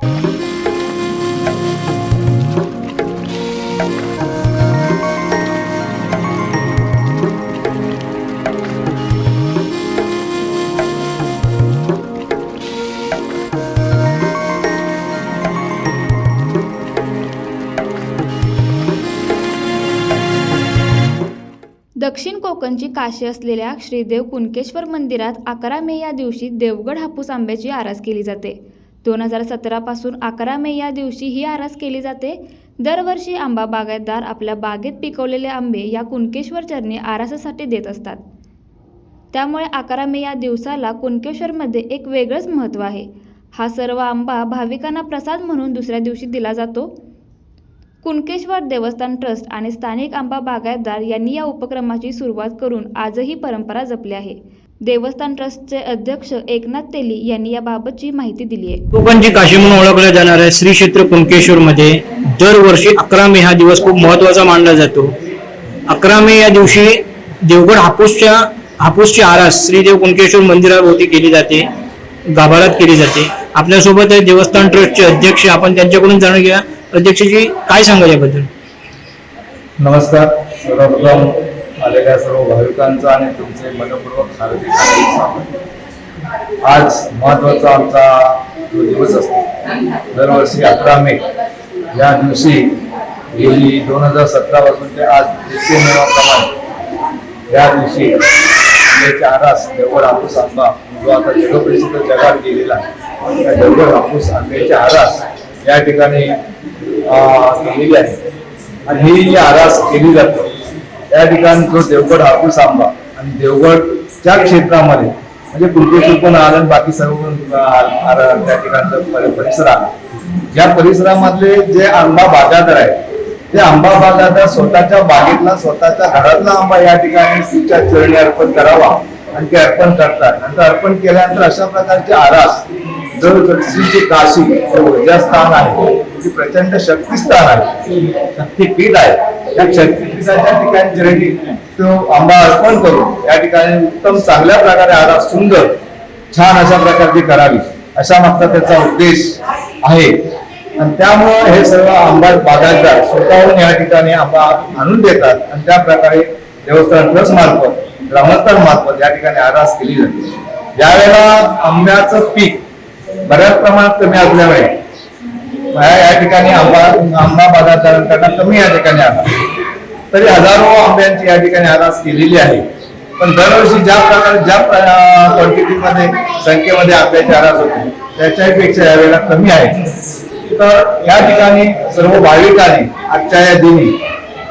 दक्षिण कोकणची काशी असलेल्या श्रीदेव कुणकेश्वर मंदिरात अकरा मे या दिवशी देवगड हापूस आंब्याची आरास केली जाते. दोन हजार सतरापासून अकरा मे या दिवशी ही आरास केली जाते. दरवर्षी आंबा बागायतदार आपल्या बागेत पिकवलेले आंबे या कुणकेश्वर चरणी आरासासाठी देत असतात. त्यामुळे अकरा मे या दिवसाला कुणकेश्वरमध्ये एक वेगळंच महत्त्व आहे. हा सर्व आंबा भाविकांना प्रसाद म्हणून दुसऱ्या दिवशी दिला जातो. कुणकेश्वर देवस्थान ट्रस्ट आणि स्थानिक आंबा बागायतदार यांनी या उपक्रमाची सुरुवात करून आजही परंपरा जपली आहे. देवस्थान ट्रस्टचे अध्यक्ष एकनाथ तेली यांनी याबाबतची माहिती दिली आहे कोकणची काशी म्हणून ओळखलं जाणार आहे श्री क्षेत्र कुणकेश्वर मध्ये दरवर्षी अकरा मे हा दिवस खूप महत्त्वाचा मानला जातो. अकरा मे या दिवशी देवगड हापूसच्या हापूसची आरास श्रीदेव कुणकेश्वर मंदिराभोवती केली जाते गाभारात केली जाते. आपल्यासोबत आहे देवस्थान ट्रस्टचे अध्यक्ष. आपण त्यांच्याकडून जाणून घ्या. अध्यक्षजी काय सांगा याबद्दल? नमस्कार. सर्वप्रथम आलेल्या सर्व भाविकांचा आणि तुमचे मनपूर्वक हार्दिक आज महत्त्वाचा आमचा जो दिवस असतो दरवर्षी अकरा मे या दिवशी गेली दोन हजार सतरा पासून ते आज नित्य नियमाप्रमाणे या दिवशी आरास देवगड हापूस आंबा जो आता जगप्रसिद्ध जगात गेलेला आहे त्या देवगड हापूस आंब्याच्या आरास या ठिकाणी केलेली आहे. आणि ही जी आरास केली जाते त्या ठिकाणी जो देवगड हापूस आंबा आणि देवगडच्या क्षेत्रामध्ये म्हणजे कुलकेश्वर पण आलं आणि बाकी सर्व त्या ठिकाणचं परिसर आहे या परिसरामधले जे आंबा बागायतदार आहेत ते आंबा बागायतदार स्वतःच्या बागेतला स्वतःच्या घरातला आंबा या ठिकाणी श्रीच्या चरणी अर्पण करावा आणि ते अर्पण करतात. नंतर अर्पण केल्यानंतर अशा प्रकारचे आरास जर श्रीची काशी जे ऊर्जास्थान आहे. ती प्रचंड शक्तिस्थान आहे. शक्तीपीठ आहे. ठिकाणी तो आंबा अर्पण करून या ठिकाणी उत्तम चांगल्या प्रकारे आला सुंदर छान अशा प्रकारची करावी अशा मागचा त्याचा उद्देश आहे. आणि त्यामुळं हे सर्व आंबा बागायतदार स्वतःहून या ठिकाणी आंबा आणून देतात आणि त्या प्रकारे देवस्थान ट्रस्ट मार्फत ग्रामस्थान मार्फत या ठिकाणी आरास केली जाते. यावेळेला आंब्याचं पीक बऱ्याच प्रमाणात कमी असल्यामुळे या ठिकाणी आंबा आंबा बागायतदारांकडनं कमी या ठिकाणी आला. तरी हजारो आंब्यांची या ठिकाणी आरास केलेली आहे. पण दरवर्षी ज्या प्रकारे ज्या क्वांटिटीमध्ये संख्येमध्ये आंब्याची आरास होते त्याच्यापेक्षा यावेळेला कमी आहे. तर या ठिकाणी सर्व भाविकांनी आजच्या या दिनी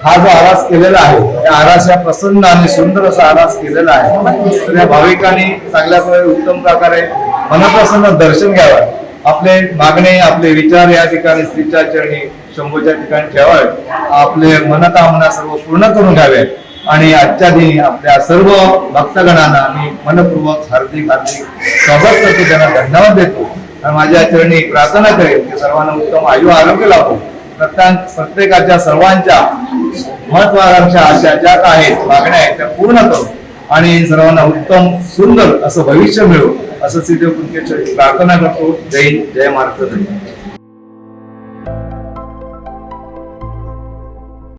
हा जो आरास केलेला आहे त्या आरास या प्रसन्न आणि सुंदर असा आरास केलेला आहे. तर या भाविकांनी चांगल्या प्रकारे उत्तम प्रकारे मनप्रसन्न दर्शन घ्यावं. आपले मागणे आपले विचार या ठिकाणी स्त्रीच्या चरणी शंभूच्या ठिकाणी ठेवावे. आपले मनकामना सर्व पूर्ण करून घ्यावे. आणि आजच्या दिनी आपल्या सर्व भक्तगणांना मी मनपूर्वक हार्दिक हार्दिक स्वागत करतो त्यांना धन्यवाद देतो. आणि माझ्या चरणी प्रार्थना करेल की सर्वांना उत्तम आयु आरोग्य लाभो. प्रत्येक प्रत्येकाच्या सर्वांच्या महत्वाकांक्षा आशा ज्या काही आहेत मागण्या आहेत त्या पूर्ण करू. आणि सर्वांना उत्तम सुंदर असं भविष्य मिळू. असं सिद्ध प्रार्थना करतो. जय हिंद, जय महाराष्ट्र धन्यवाद.